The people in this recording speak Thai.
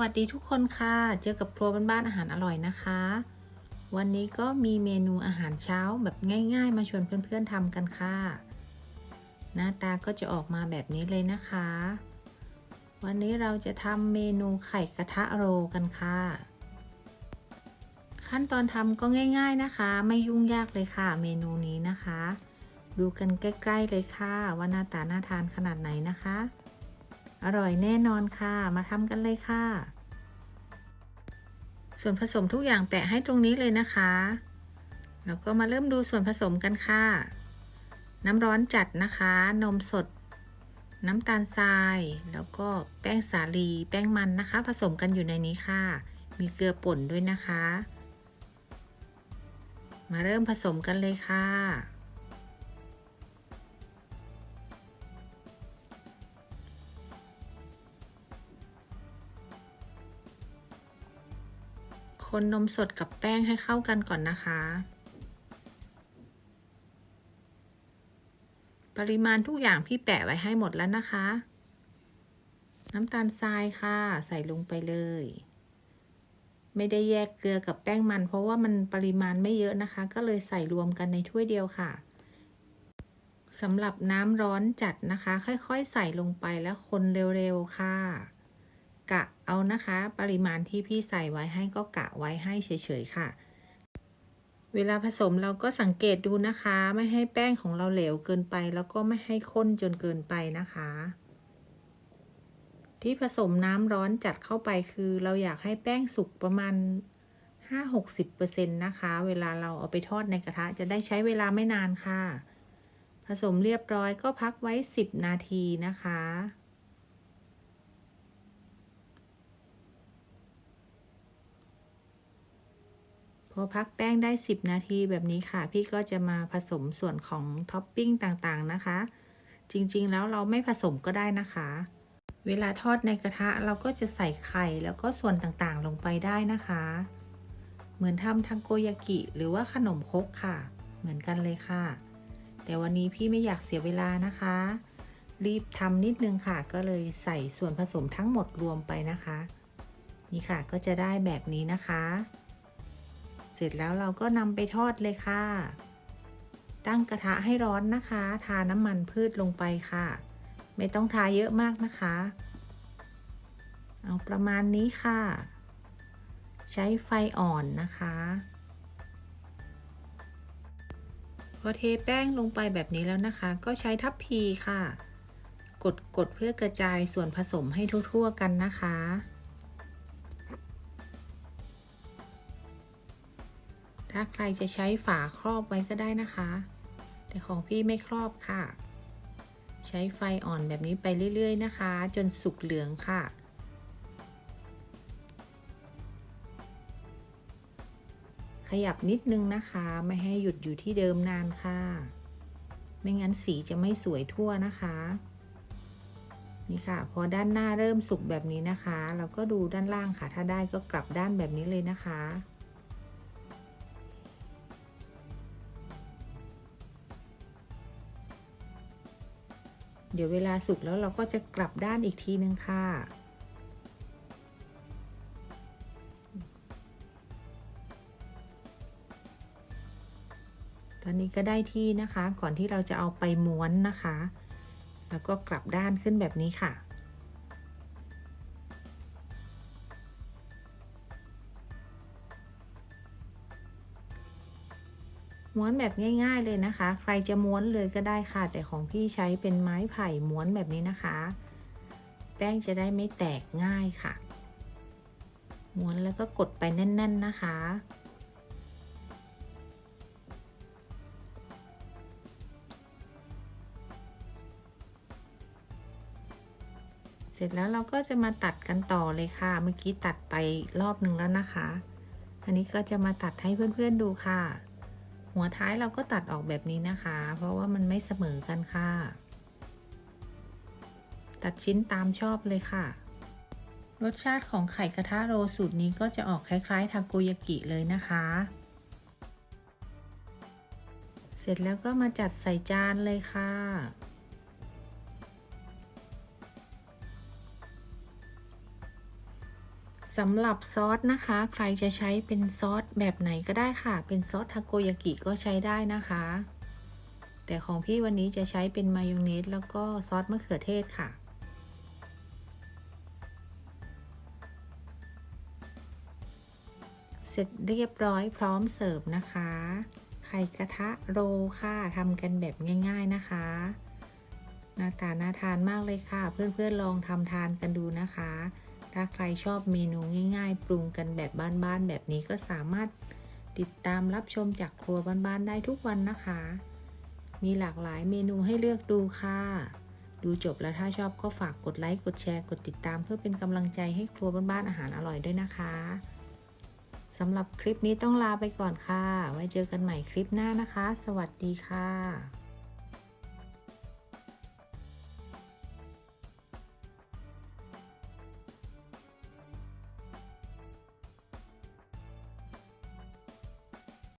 วัสดีทุกคนค่ะ เจอกับครัวบ้านๆอาหารอร่อยนะคะ วันนี้ก็มีเมนูอาหารเช้าแบบง่าย ๆ มาชวนเพื่อนๆทำกันค่ะ หน้าตาก็จะออกมาแบบนี้เลยนะคะ วันนี้เราจะทำเมนูไข่กระทะโรกันค่ะ ขั้นตอนทำก็ง่าย ๆนะคะ ไม่ยุ่งยากเลยค่ะ เมนูนี้นะคะ ดูกันใกล้ ๆ เลยค่ะ ว่าหน้าตาน่าทานขนาดไหนนะคะ อร่อยแน่นอนค่ะ มาทำกันเลยค่ะ ส่วนผสมทุกอย่างแปะให้ตรงนี้เลยนะคะ แล้วก็มาเริ่มดูส่วนผสมกันค่ะ น้ำร้อนจัดนะคะ นมสด น้ำตาลทราย แล้วก็แป้งสาลี แป้งมันนะคะ ผสมกันอยู่ในนี้ค่ะ มีเกลือป่นด้วยนะคะ มาเริ่มผสมกันเลยค่ะ คนนมสดกับแป้งให้เข้ากันก่อนนะคะ ปริมาณทุกอย่างพี่แปะไว้ให้หมดแล้วนะคะ น้ำตาลทรายค่ะ ใส่ลงไปเลย ไม่ได้แยกเกลือกับแป้งมัน เพราะว่ามันปริมาณไม่เยอะนะคะ ก็เลยใส่รวมกันในถ้วยเดียวค่ะสำหรับน้ำร้อนจัดนะคะ ค่อยๆ ใส่ลงไปแล้วคนเร็วๆ ค่ะ กะเอานะคะ ปริมาณที่พี่ใส่ไว้ให้ก็กะไว้ให้เฉยๆค่ะ เวลาผสมเราก็สังเกตดูนะคะ ไม่ให้แป้งของเราเหลวเกินไป แล้วก็ไม่ให้ข้นจนเกินไปนะคะ ที่ผสมน้ำร้อนจัดเข้าไปคือ เราอยากให้แป้งสุกประมาณ 5-60%นะคะ เวลาเราเอาไปทอดในกระทะจะได้ใช้เวลาไม่นานค่ะ ผสมเรียบร้อยก็พักไว้ 10 นาทีนะคะ พอพักแป้งได้ 10 นาทีแบบนี้ค่ะ พี่ก็จะมาผสมส่วนของท็อปปิ้งต่างๆนะคะ จริงๆแล้วเราไม่ผสมก็ได้นะคะ เวลาทอดในกระทะเราก็จะใส่ไข่แล้วก็ส่วนต่างๆลงไปได้นะคะ เหมือนทำทังโกยากิหรือว่าขนมครกค่ะ เหมือนกันเลยค่ะ แต่วันนี้พี่ไม่อยากเสียเวลานะคะ รีบทำนิดนึงค่ะ ก็เลยใส่ส่วนผสมทั้งหมดรวมไปนะคะ นี่ค่ะก็จะได้แบบนี้นะคะ ร็จแล้วเราก็นำไปทอดเลยค่ะ ตั้งกระทะให้ร้อนนะคะ ทาน้ำมันพืชลงไปค่ะ ไม่ต้องทาเยอะมากนะคะ เอาประมาณนี้ค่ะ ใช้ไฟอ่อนนะคะ พอเทแป้งลงไปแบบนี้แล้วนะคะ ก็ใช้ทัพพีค่ะ กดกดเพื่อกระจายส่วนผสมให้ทั่ว ๆ กันนะคะ ถ้าใครจะใช้ฝาครอบไว้ก็ได้นะคะ แต่ของพี่ไม่ครอบค่ะ ใช้ไฟอ่อนแบบนี้ไปเรื่อย ๆ นะคะ จนสุกเหลืองค่ะ ขยับนิดนึงนะคะ ไม่ให้หยุดอยู่ที่เดิมนานค่ะ ไม่งั้นสีจะไม่สวยทั่วนะคะนี่ค่ะ พอด้านหน้าเริ่มสุกแบบนี้นะคะ เราก็ดูด้านล่างค่ะ ถ้าได้ก็กลับด้านแบบนี้เลยนะคะ เดี๋ยวเวลาสุกแล้วเราก็จะกลับด้านอีกทีนึงค่ะ ตอนนี้ก็ได้ที่นะคะ ก่อนที่เราจะเอาไปม้วนนะคะ แล้วก็กลับด้านขึ้นแบบนี้ค่ะ ม้วนแบบง่าย ๆเลยนะคะ ใครจะม้วนเลยก็ได้ค่ะ แต่ของพี่ใช้เป็นไม้ไผ่ม้วนแบบนี้นะคะ แป้งจะได้ไม่แตกง่ายค่ะ ม้วนแล้วก็กดไปแน่น ๆนะคะเสร็จแล้วเราก็จะมาตัดกันต่อเลยค่ะ เมื่อกี้ตัดไปรอบหนึ่งแล้วนะคะ อันนี้ก็จะมาตัดให้เพื่อนๆดูค่ะ หัวท้ายเราก็ตัดออกแบบนี้นะคะ เพราะว่ามันไม่เสมอกันค่ะ ตัดชิ้นตามชอบเลยค่ะ รสชาติของไข่กระทะโรสูตรนี้ก็จะออกคล้ายๆทาโกยากิเลยนะคะ เสร็จแล้วก็มาจัดใส่จานเลยค่ะ สำหรับซอสนะคะ ใครจะใช้เป็นซอสแบบไหนก็ได้ค่ะ เป็นซอสทาโกยากิก็ใช้ได้นะคะ แต่ของพี่วันนี้จะใช้เป็นมายองเนสแล้วก็ซอสมะเขือเทศค่ะ เสร็จเรียบร้อยพร้อมเสิร์ฟนะคะ ไข่กระทะโรค่ะทำกันแบบง่ายๆนะคะหน้าตาน่าทานมากเลยค่ะ เพื่อนๆลองทำทานกันดูนะคะ ถ้าใครชอบเมนูง่าย ๆ ปรุงกันแบบบ้านๆแบบนี้ก็สามารถติดตามรับชมจากครัวบ้านๆได้ทุกวันนะคะ มีหลากหลายเมนูให้เลือกดูค่ะ ดูจบแล้วถ้าชอบก็ฝากกดไลค์ กดแชร์ กดติดตาม เพื่อเป็นกำลังใจให้ครัวบ้านๆอาหารอร่อยด้วยนะคะสำหรับคลิปนี้ต้องลาไปก่อนค่ะ ไว้เจอกันใหม่คลิปหน้านะคะ สวัสดีค่ะ